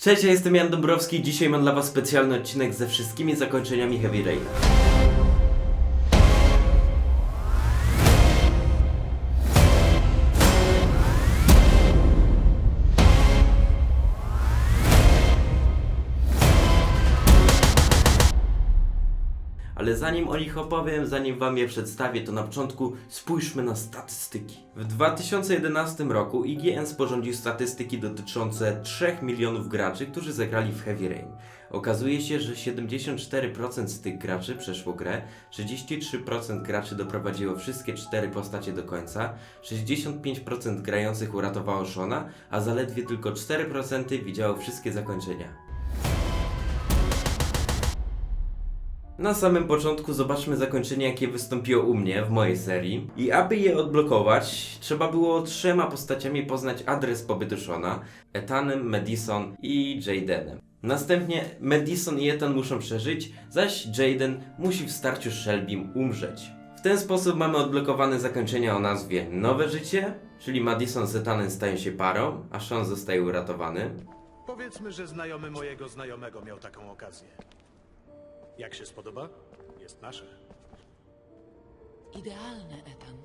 Cześć, ja jestem Jan Dąbrowski. Dzisiaj mam dla Was specjalny odcinek ze wszystkimi zakończeniami Heavy Raina. Zanim o nich opowiem, zanim wam je przedstawię, to na początku spójrzmy na statystyki. W 2011 roku IGN sporządził statystyki dotyczące 3 milionów graczy, którzy zagrali w Heavy Rain. Okazuje się, że 74% z tych graczy przeszło grę, 33% graczy doprowadziło wszystkie cztery postacie do końca, 65% grających uratowało Shona, a zaledwie tylko 4% widziało wszystkie zakończenia. Na samym początku zobaczmy zakończenie, jakie wystąpiło u mnie w mojej serii. I aby je odblokować, trzeba było trzema postaciami poznać adres pobytu Shona, Ethanem, Madison i Jadenem. Następnie Madison i Ethan muszą przeżyć, zaś Jaden musi w starciu z Shelbym umrzeć. W ten sposób mamy odblokowane zakończenia o nazwie Nowe Życie, czyli Madison z Ethanem stają się parą, a Sean zostaje uratowany. Powiedzmy, że znajomy mojego znajomego miał taką okazję. Jak się spodoba? Jest nasze. Idealny Ethan.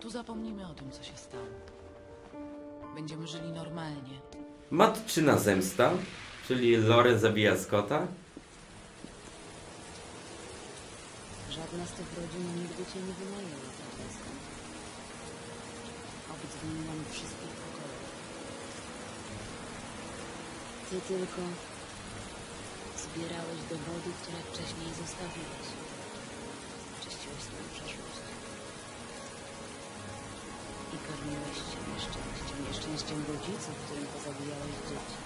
Tu zapomnimy o tym, co się stało. Będziemy żyli normalnie. Matczyna zemsta, czyli Loren zabija Scotta. Żadna z tych rodzin nigdy cię nie wynajęła, prawda? Obdzwoniłam wszystkich Ty tylko zbierałeś dowody, które wcześniej zostawiłeś. Czyściłeś swoją przeszłość. I karmiłeś się nieszczęściem, nieszczęściem rodziców, którym pozabijałeś dzieci.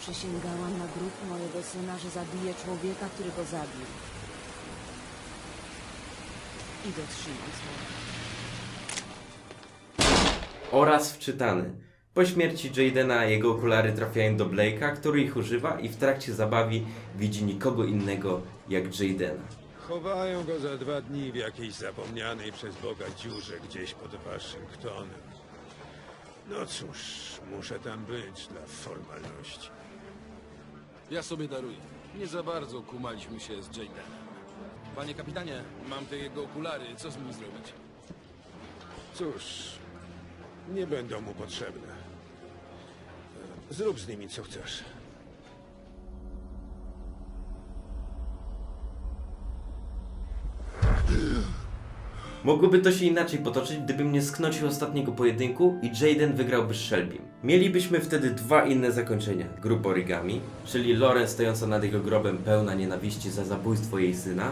Przysięgałam na grób mojego syna, że zabiję człowieka, który go zabił. I dotrzymam słowa. Oraz wczytany. Po śmierci Jadena jego okulary trafiają do Blake'a, który ich używa i w trakcie zabawi widzi nikogo innego jak Jadena. Chowają go za dwa dni w jakiejś zapomnianej przez Boga dziurze gdzieś pod Waszyngtonem. No cóż, muszę tam być dla formalności. Ja sobie daruję. Nie za bardzo kumaliśmy się z Jadenem. Panie kapitanie, mam te jego okulary. Co z nimi zrobić? Cóż, nie będą mu potrzebne. Zrób z nimi co chcesz. Mogłoby to się inaczej potoczyć, gdybym nie sknocił ostatniego pojedynku i Jaden wygrałby z Shelbym. Mielibyśmy wtedy dwa inne zakończenia. Grup origami, czyli Loren stojąca nad jego grobem pełna nienawiści za zabójstwo jej syna,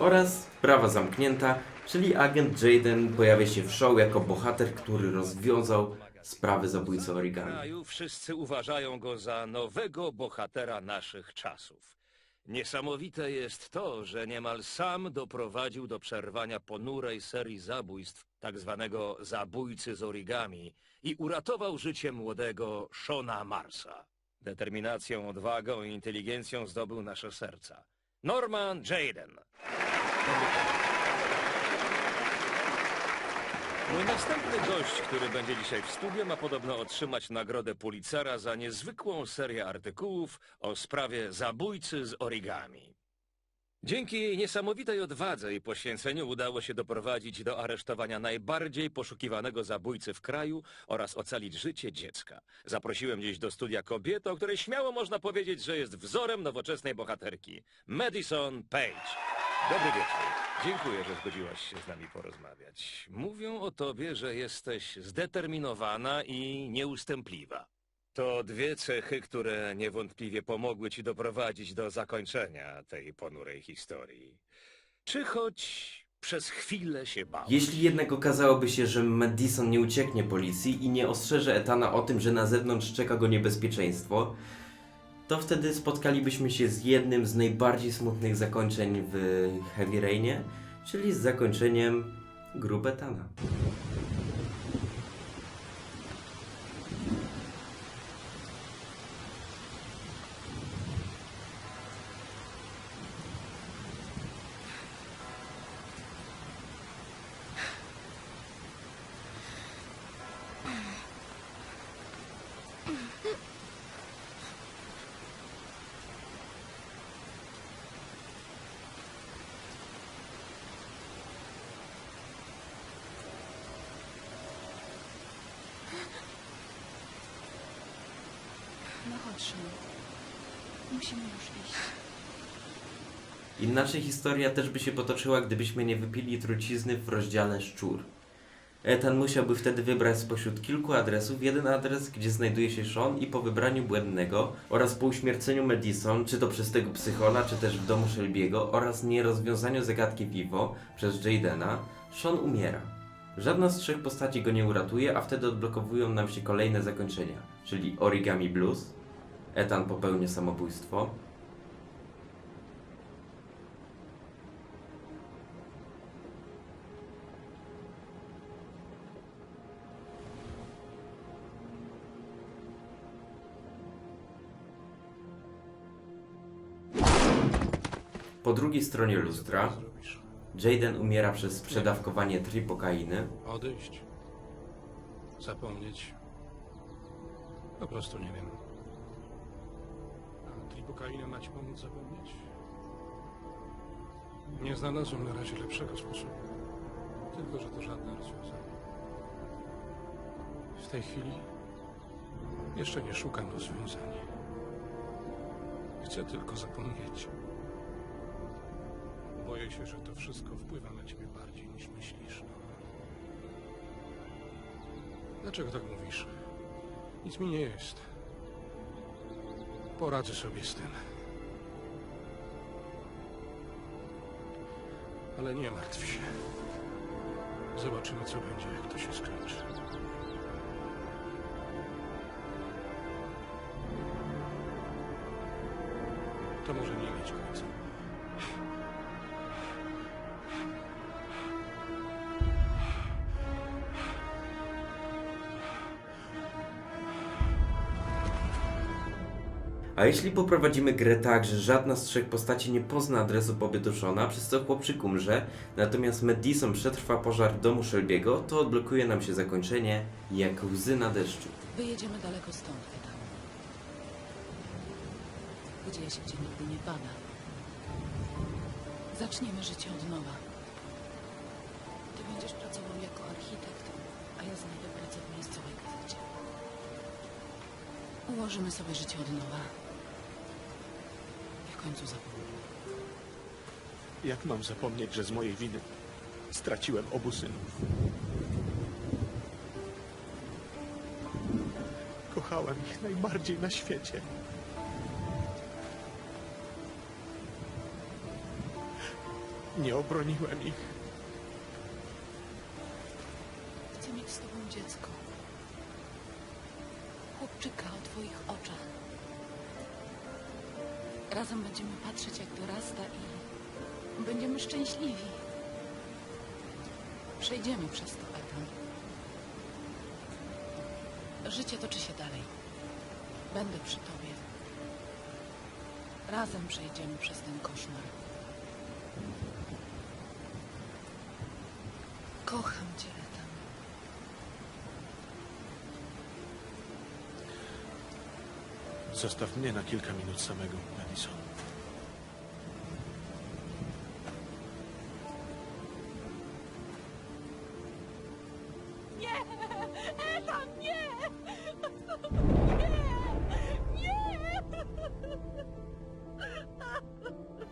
oraz Prawa Zamknięta, czyli agent Jaden pojawia się w show jako bohater, który rozwiązał sprawę zabójcy origami. kraju wszyscy uważają go za nowego bohatera naszych czasów. Niesamowite jest to, że niemal sam doprowadził do przerwania ponurej serii zabójstw, tak zwanego zabójcy z origami, i uratował życie młodego Shona Marsa. Determinacją, odwagą i inteligencją zdobył nasze serca. Norman Jaden. Mój następny gość, który będzie dzisiaj w studiu, ma podobno otrzymać nagrodę Pulitzera za niezwykłą serię artykułów o sprawie zabójcy z origami. Dzięki jej niesamowitej odwadze i poświęceniu udało się doprowadzić do aresztowania najbardziej poszukiwanego zabójcy w kraju oraz ocalić życie dziecka. Zaprosiłem dziś do studia kobietę, o której śmiało można powiedzieć, że jest wzorem nowoczesnej bohaterki. Madison Page. Dobry wieczór. Dziękuję, że zgodziłaś się z nami porozmawiać. Mówią o tobie, że jesteś zdeterminowana i nieustępliwa. To dwie cechy, które niewątpliwie pomogły ci doprowadzić do zakończenia tej ponurej historii. Czy choć przez chwilę się bałeś? Jeśli jednak okazałoby się, że Madison nie ucieknie policji i nie ostrzeże Etana o tym, że na zewnątrz czeka go niebezpieczeństwo, to wtedy spotkalibyśmy się z jednym z najbardziej smutnych zakończeń w Heavy Rainie, czyli z zakończeniem grupy Sean. Musimy już iść. Inaczej historia też by się potoczyła, gdybyśmy nie wypili trucizny w rozdziale szczur. Ethan musiałby wtedy wybrać spośród kilku adresów jeden adres, gdzie znajduje się Sean i po wybraniu błędnego oraz po uśmierceniu Madison, czy to przez tego psychola, czy też w domu Shelby'ego oraz nierozwiązaniu zagadki Vivo przez Jadena, Sean umiera. Żadna z trzech postaci go nie uratuje, a wtedy odblokowują nam się kolejne zakończenia, czyli Origami Blues, Ethan popełnia samobójstwo, Po drugiej stronie lustra. Jaden umiera przez przedawkowanie tripokainy, Odejść. Zapomnieć. Po prostu nie wiem. A tripokaina ma ci pomóc zapomnieć? Nie znalazłem na razie lepszego sposobu. Tylko, że to żadne rozwiązanie. W tej chwili jeszcze nie szukam rozwiązania. Chcę tylko zapomnieć. Boję się, że to wszystko wpływa na ciebie bardziej niż myślisz. Dlaczego tak mówisz? Nic mi nie jest. Poradzę sobie z tym. Ale nie martw się. Zobaczymy, co będzie, jak to się skończy. To może nie mieć końca. A jeśli poprowadzimy grę tak, że żadna z trzech postaci nie pozna adresu pobytu Shona, przez co chłopczyk umrze, natomiast Madison przetrwa pożar domu Shelby'ego, to odblokuje nam się zakończenie jak łzy na deszczu. Wyjedziemy daleko stąd, Ethan. Gdzieś, gdzie nigdy nie pada. Zaczniemy życie od nowa. Ty będziesz pracował jako architekt, a ja znajdę pracę w miejscowej gazecie. Ułożymy sobie życie od nowa. W końcu zapomnimy. Jak mam zapomnieć, że z mojej winy straciłem obu synów? Kochałem ich najbardziej na świecie. Nie obroniłem ich. Chcę mieć z tobą dziecko. Chłopczyka o twoich oczach. Razem będziemy patrzeć, jak dorasta i będziemy szczęśliwi. Przejdziemy przez to, Ethan. Życie toczy się dalej. Będę przy tobie. Razem przejdziemy przez ten koszmar. Kocham cię, Ethan. Zostaw mnie na kilka minut samego, Madison.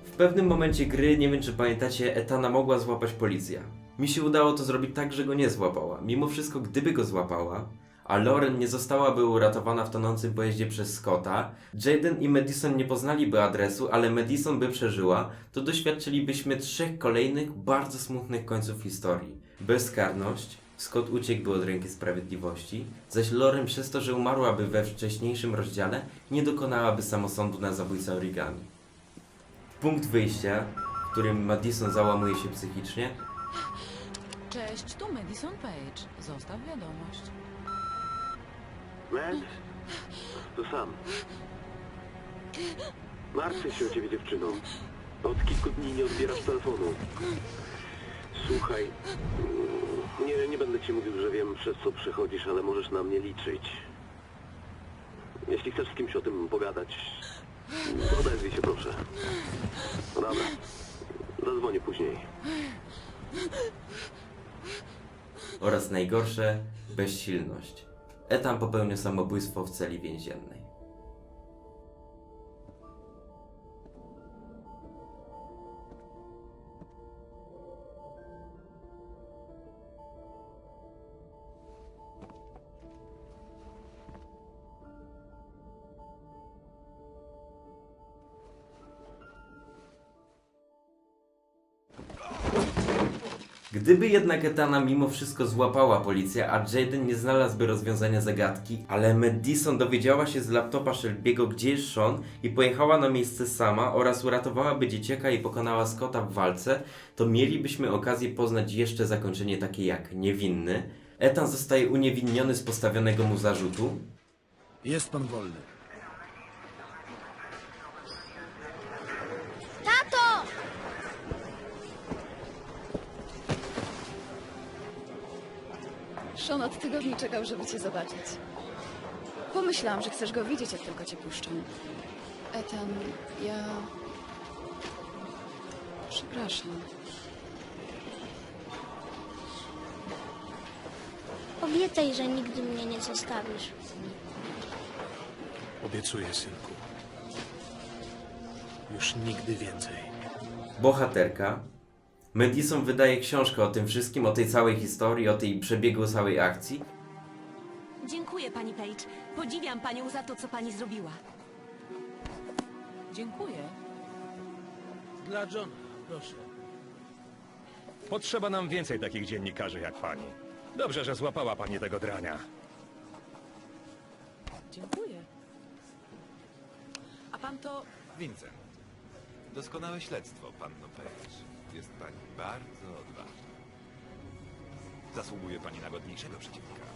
W pewnym momencie gry, nie wiem czy pamiętacie, Etana mogła złapać policja. Mi się udało to zrobić tak, że go nie złapała. Mimo wszystko, gdyby go złapała, a Lauren nie zostałaby uratowana w tonącym pojeździe przez Scotta, Jaden i Madison nie poznaliby adresu, ale Madison by przeżyła, to doświadczylibyśmy trzech kolejnych, bardzo smutnych końców historii. Bezkarność, Scott uciekłby od ręki sprawiedliwości, zaś Lauren przez to, że umarłaby we wcześniejszym rozdziale, nie dokonałaby samosądu na zabójcę origami. Punkt wyjścia, w którym Madison załamuje się psychicznie, Cześć, tu Madison Page. Zostaw wiadomość. Matt? To sam. Martwię się o ciebie, dziewczyno. Od kilku dni nie odbierasz telefonu. Słuchaj, nie, nie będę ci mówił, że wiem, przez co przechodzisz, ale możesz na mnie liczyć. Jeśli chcesz z kimś o tym pogadać, to odezwij się proszę. No dobra, zadzwonię później. oraz najgorsze, bezsilność. Ethan popełnia samobójstwo w celi więziennej. Gdyby jednak Etana mimo wszystko złapała policja, a Jaden nie znalazłby rozwiązania zagadki, ale Madison dowiedziała się z laptopa Shelby'ego, gdzie jest Sean i pojechała na miejsce sama oraz uratowałaby dzieciaka i pokonała Scotta w walce, to mielibyśmy okazję poznać jeszcze zakończenie takie jak niewinny. Ethan zostaje uniewinniony z postawionego mu zarzutu, Jest pan wolny. Sean od tygodni czekał, żeby cię zobaczyć. Pomyślałam, że chcesz go widzieć, jak tylko cię puszczą. Ethan, ja... Przepraszam. Obiecaj, że nigdy mnie nie zostawisz. Obiecuję, synku. Już nigdy więcej. bohaterka. Madison wydaje książkę o tym wszystkim, o tej całej historii, o tej przebiegu całej akcji. Dziękuję, pani Page. Podziwiam panią za to, co pani zrobiła. Dziękuję. Dla Johna, proszę. Potrzeba nam więcej takich dziennikarzy jak pani. Dobrze, że złapała pani tego drania. Dziękuję. A pan to... Vincent. Doskonałe śledztwo, panno Page. Jest pani bardzo odważna. Zasługuje pani na godniejszego przeciwnika.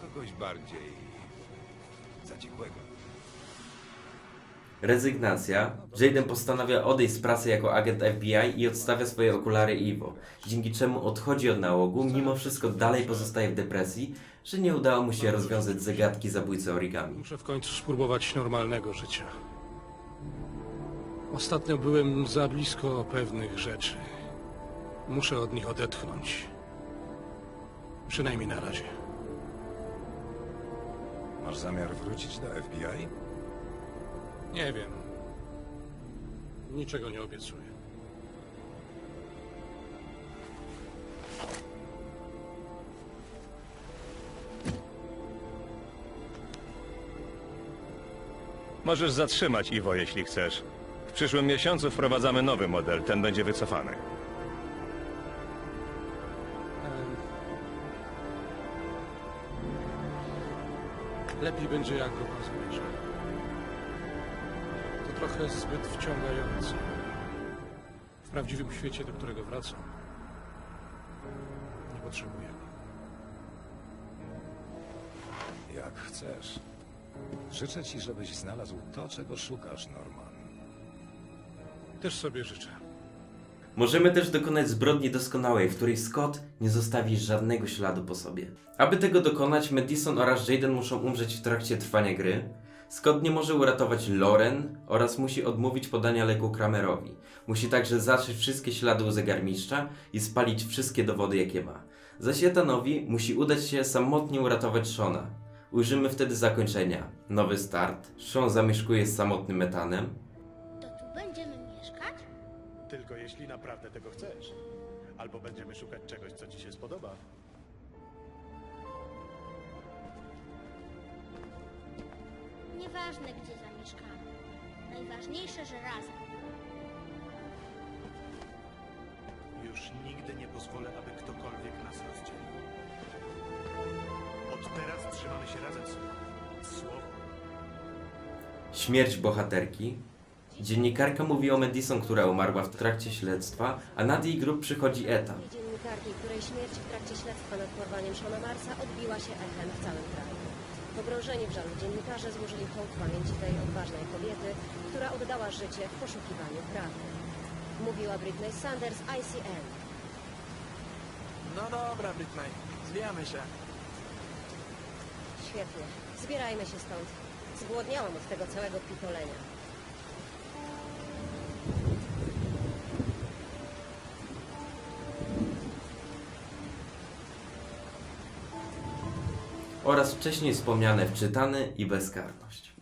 Kogoś bardziej zaciekłego. Rezygnacja. Jaden postanawia odejść z pracy jako agent FBI i odstawia swoje okulary Iwo, dzięki czemu odchodzi od nałogu, mimo wszystko dalej pozostaje w depresji, że nie udało mu się rozwiązać zagadki zabójcy origami. Muszę w końcu spróbować normalnego życia. Ostatnio byłem za blisko pewnych rzeczy. Muszę od nich odetchnąć. Przynajmniej na razie. Masz zamiar wrócić do FBI? Nie wiem. Niczego nie obiecuję. Możesz zatrzymać Iwo, jeśli chcesz. W przyszłym miesiącu wprowadzamy nowy model, ten będzie wycofany. Lepiej będzie, jak go pozbędzie. To trochę zbyt wciągające. W prawdziwym świecie, do którego wracam, nie potrzebuję go. Jak chcesz. Życzę ci, żebyś znalazł to, czego szukasz, Norman. Też sobie życzę. Możemy też dokonać zbrodni doskonałej, w której Scott nie zostawi żadnego śladu po sobie. Aby tego dokonać, Madison oraz Jaden muszą umrzeć w trakcie trwania gry. Scott nie może uratować Lauren oraz musi odmówić podania leku Kramerowi. Musi także zatrzeć wszystkie ślady u zegarmistrza i spalić wszystkie dowody, jakie ma. Zaś Ethanowi musi udać się samotnie uratować Shona. Ujrzymy wtedy zakończenia. Nowy start. Sean zamieszkuje z samotnym Ethanem. Tylko jeśli naprawdę tego chcesz. Albo będziemy szukać czegoś, co ci się spodoba. Nieważne, gdzie zamieszkamy. Najważniejsze, że razem. Już nigdy nie pozwolę, aby ktokolwiek nas rozdzielił. Od teraz trzymamy się razem. Słowo. Śmierć bohaterki. Dziennikarka mówi o Madison, która umarła w trakcie śledztwa, a nad jej grób przychodzi Eta. Dziennikarki, której śmierć w trakcie śledztwa nad porwaniem Shona Marsa odbiła się echem w całym kraju. Pogrążeni w żalu dziennikarze złożyli hołd pamięci tej odważnej kobiety, która oddała życie w poszukiwaniu prawdy. Mówiła Britney Sanders, ICN. No dobra, Britney. Zwijamy się. Świetnie. Zbierajmy się stąd. Zgłodniałam od tego całego pitolenia. Oraz wcześniej wspomniane wczytany i bezkarność.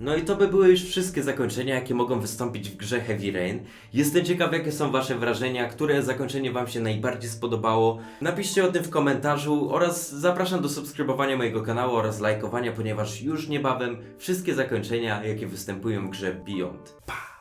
No i to by były już wszystkie zakończenia, jakie mogą wystąpić w grze Heavy Rain. Jestem ciekaw, jakie są Wasze wrażenia, które zakończenie Wam się najbardziej spodobało. Napiszcie o tym w komentarzu oraz zapraszam do subskrybowania mojego kanału oraz lajkowania, ponieważ już niebawem wszystkie zakończenia, jakie występują w grze Beyond. Pa!